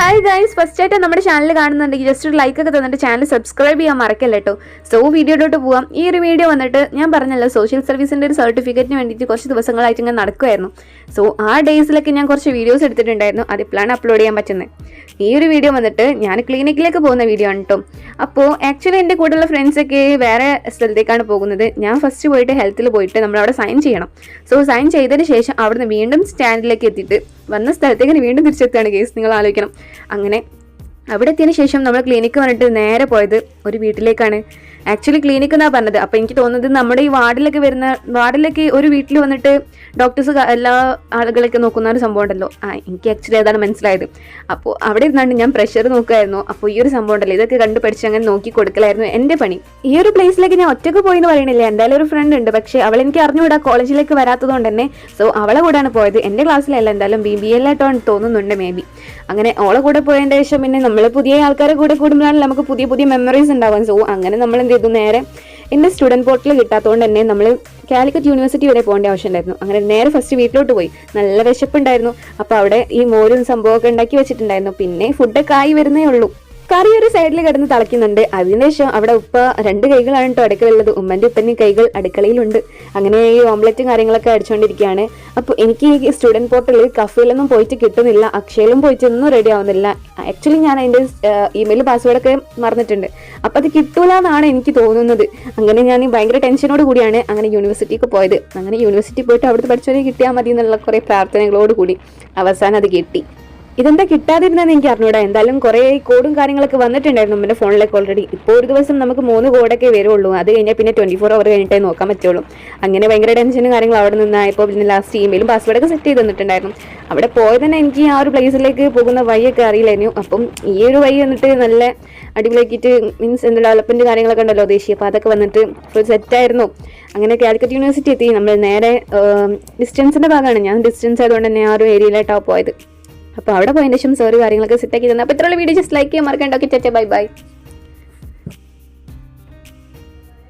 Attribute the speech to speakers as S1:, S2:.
S1: Hi guys first ആയിട്ട് നമ്മുടെ channel കാണുന്നുണ്ടെങ്കിൽ ജസ്റ്റ് ഒരു ലൈക്ക് ഒക്കെ തന്നിട്ട് ചാനൽ സബ്സ്ക്രൈബ് ചെയ്യാൻ മറക്കല്ല കേട്ടോ സോ വീഡിയോയിലോട്ട് പോവാം. ഈ ഒരു വീഡിയോ വന്നിട്ട് ഞാൻ പറഞ്ഞല്ലോ സോഷ്യൽ സർവീസിന്റെ ഒരു സർട്ടിഫിക്കറ്റിന് വേണ്ടിയിട്ട് കുറച്ച് ദിവസങ്ങളായിട്ട് ഇങ്ങനെ നടക്കുമായിരുന്നു സോ ആ ഡേയ്സിലൊക്കെ ഞാൻ കുറച്ച് വീഡിയോസ് എടുത്തിട്ടുണ്ടായിരുന്നു. അതിപ്പോഴാണ് അപ്ലോഡ് ചെയ്യാൻ പറ്റുന്നത്. ഈ ഒരു വീഡിയോ വന്നിട്ട് ഞാൻ ക്ലിനിക്കിലേക്ക് പോകുന്ന വീഡിയോ ആണ് കേട്ടോ അപ്പോൾ ആക്ച്വലി എന്റെ കൂടെയുള്ള ഫ്രണ്ട്സൊക്കെ വേറെ സ്ഥലത്തേക്കാണ് പോകുന്നത്. ഞാൻ ഫസ്റ്റ് പോയിട്ട് ഹെൽത്തിൽ പോയിട്ട് നമ്മളവിടെ സൈൻ ചെയ്യണം. സോ സൈൻ ചെയ്തതിന് ശേഷം അവിടുന്ന് വീണ്ടും സ്റ്റാൻഡിലേക്ക് എത്തിയിട്ട് വന്ന സ്ഥലത്തേക്ക് വീണ്ടും തിരിച്ചെത്തുകയാണ് കേസ് നിങ്ങൾ ആലോചിക്കണം. അങ്ങനെ അവിടെ എത്തിയതിന് ശേഷം നമ്മൾ ക്ലിനിക്ക് വന്നിട്ട് നേരെ പോയത് ഒരു വീട്ടിലേക്കാണ്. ആക്ച്വലി ക്ലിനിക്ക് എന്നാണ് പറഞ്ഞത്. അപ്പോൾ എനിക്ക് തോന്നുന്നത് നമ്മുടെ ഈ വാർഡിലൊക്കെ വരുന്ന വാർഡിലൊക്കെ ഒരു വീട്ടിൽ വന്നിട്ട് ഡോക്ടേഴ്സ് എല്ലാ ആളുകളൊക്കെ നോക്കുന്ന ഒരു സംഭവം ഉണ്ടല്ലോ. ആ എനിക്ക് ആക്ച്വലി അതാണ് മനസ്സിലായത്. അപ്പോൾ അവിടെ ഇരുന്നാണ്ട് ഞാൻ പ്രഷർ നോക്കുമായിരുന്നു അപ്പോൾ ഈ ഒരു സംഭവം ഉണ്ടല്ലോ. ഇതൊക്കെ കണ്ടു പഠിച്ച് അങ്ങനെ നോക്കി കൊടുക്കലായിരുന്നു എന്റെ പണി. ഈ ഒരു പ്ലേസിലേക്ക് ഞാൻ ഒറ്റയ്ക്ക് പോയി എന്ന് പറയണില്ല എന്തായാലും ഒരു ഫ്രണ്ട് ഉണ്ട്. പക്ഷേ അവൾ എനിക്ക് അറിഞ്ഞുകൂടാ. കോളേജിലേക്ക് വരാത്തതുകൊണ്ട് തന്നെ. സോ അവളെ കൂടെയാണ് പോയത്. എന്റെ ക്ലാസ്സിലല്ല എന്തായാലും ബി ബി എല്ലായിട്ടാണ് തോന്നുന്നുണ്ട് മേ ബി അങ്ങനെ ഓളെ കൂടെ പോയതിന്റെ ശേഷം പിന്നെ നമ്മൾ പുതിയ ആൾക്കാരെ കൂടെ കൂടുമ്പോഴാണ് നമുക്ക് പുതിയ പുതിയ മെമ്മറീസ് ഉണ്ടാവാൻ സോ അങ്ങനെ നമ്മൾ എന്ത് ചെയ്തു നേരെ എന്റെ സ്റ്റുഡന്റ് പോർട്ടൽ കിട്ടാത്തതുകൊണ്ട് തന്നെ നമ്മൾ കാലിക്കറ്റ് യൂണിവേഴ്സിറ്റി വരെ പോകേണ്ട ആവശ്യമുണ്ടായിരുന്നു. അങ്ങനെ നേരെ ഫസ്റ്റ് വീട്ടിലോട്ട് പോയി. നല്ല വിശപ്പുണ്ടായിരുന്നു. അപ്പോൾ അവിടെ ഈ മോരും സംഭവമൊക്കെ ഉണ്ടാക്കി വെച്ചിട്ടുണ്ടായിരുന്നു. പിന്നെ ഫുഡൊക്കെ ആയി വരുന്നേ ഉള്ളൂ. കറി ഒരു സൈഡിൽ കിടന്ന് തിളയ്ക്കുന്നുണ്ട്. അതിനുശേഷം അവിടെ ഉപ്പ രണ്ട് കൈകളാണ് കേട്ടോ അടുക്കളയുള്ളത് ഉമ്മന്റെ ഉപ്പന്റെ കൈകൾ അടുക്കളയിലുണ്ട്. അങ്ങനെ ഈ ഓംലെറ്റും കാര്യങ്ങളൊക്കെ അടിച്ചുകൊണ്ടിരിക്കുകയാണ് അപ്പോൾ എനിക്ക് ഈ സ്റ്റുഡന്റ് പോർട്ടലിൽ കഫയിലൊന്നും പോയിട്ട് കിട്ടുന്നില്ല. അക്ഷയിലും പോയിട്ട് ഒന്നും റെഡി ആവുന്നില്ല. ആക്ച്വലി ഞാൻ അതിന്റെ ഇമെയിൽ പാസ്വേഡൊക്കെ മറന്നിട്ടുണ്ട്. അപ്പോൾ അത് കിട്ടൂല എന്നാണ് എനിക്ക് തോന്നുന്നത്. അങ്ങനെ ഞാൻ ഭയങ്കര ടെൻഷനോട് കൂടിയാണ് അങ്ങനെ യൂണിവേഴ്സിറ്റിക്ക് പോയത്. അങ്ങനെ യൂണിവേഴ്സിറ്റി പോയിട്ട് അവിടുത്തെ പഠിച്ചവരെ കിട്ടിയാൽ മതി എന്നുള്ള കുറേ പ്രാർത്ഥനകളോട് കൂടി അവസാനം അത് കിട്ടി. ഇതെന്താ കിട്ടാതിരുന്നതെന്ന് എനിക്ക് അറിഞ്ഞൂടാ. എന്തായാലും കുറേ കോഡും കാര്യങ്ങളൊക്കെ വന്നിട്ടുണ്ടായിരുന്നു നമ്മുടെ ഫോണിലേക്ക് ഓൾറെഡി ഇപ്പോൾ ഒരു ദിവസം നമുക്ക് മൂന്ന് കോഡൊക്കെ വരുള്ളൂ അത് കഴിഞ്ഞാൽ പിന്നെ ട്വന്റി ഫോർ അവർ കഴിഞ്ഞിട്ടേ നോക്കാൻ പറ്റുള്ളൂ. അങ്ങനെ ഭയങ്കര ടെൻഷനും കാര്യങ്ങൾ അവിടെ നിന്നായപ്പോൾ പിന്നെ ലാസ്റ്റ് ഇമെയിലും പാസ്വേഡൊക്കെ സെറ്റ് ചെയ്ത് തന്നിട്ടുണ്ടായിരുന്നു. അവിടെ പോയത് തന്നെ എനിക്ക് ആ ഒരു പ്ലേസിലേക്ക് പോകുന്ന വഴിയൊക്കെ അറിയില്ലായിരുന്നു. അപ്പം ഈ ഒരു വഴി വന്നിട്ട് നല്ല അടിപൊളിയാക്കിയിട്ട് മീൻസ് എന്താ ഡെവലപ്മെന്റ് കാര്യങ്ങളൊക്കെ ഉണ്ടല്ലോ ദേശീയ അപ്പോൾ അതൊക്കെ വന്നിട്ട് ഫുൾ സെറ്റായിരുന്നു അങ്ങനെ കാലിക്കറ്റ് യൂണിവേഴ്സിറ്റി എത്തി. നമ്മൾ നേരെ ഡിസ്റ്റൻസിന്റെ ഭാഗമാണ് ഞാൻ ഡിസ്റ്റൻസ് ആയതുകൊണ്ട് തന്നെ ആ ഒരു ഏരിയയിലായിട്ടാണ് പോയത്. അപ്പോൾ അവിടെ പോയതിന് ശേഷം സോറി കാര്യങ്ങളൊക്കെ സെറ്റാക്കി തന്നെ. അപ്പോൾ ഇത്രയുള്ള വീഡിയോ ജസ്റ്റ് ലൈക്ക് ചെയ്യാൻ മറക്കണ്ട. Okay bye bye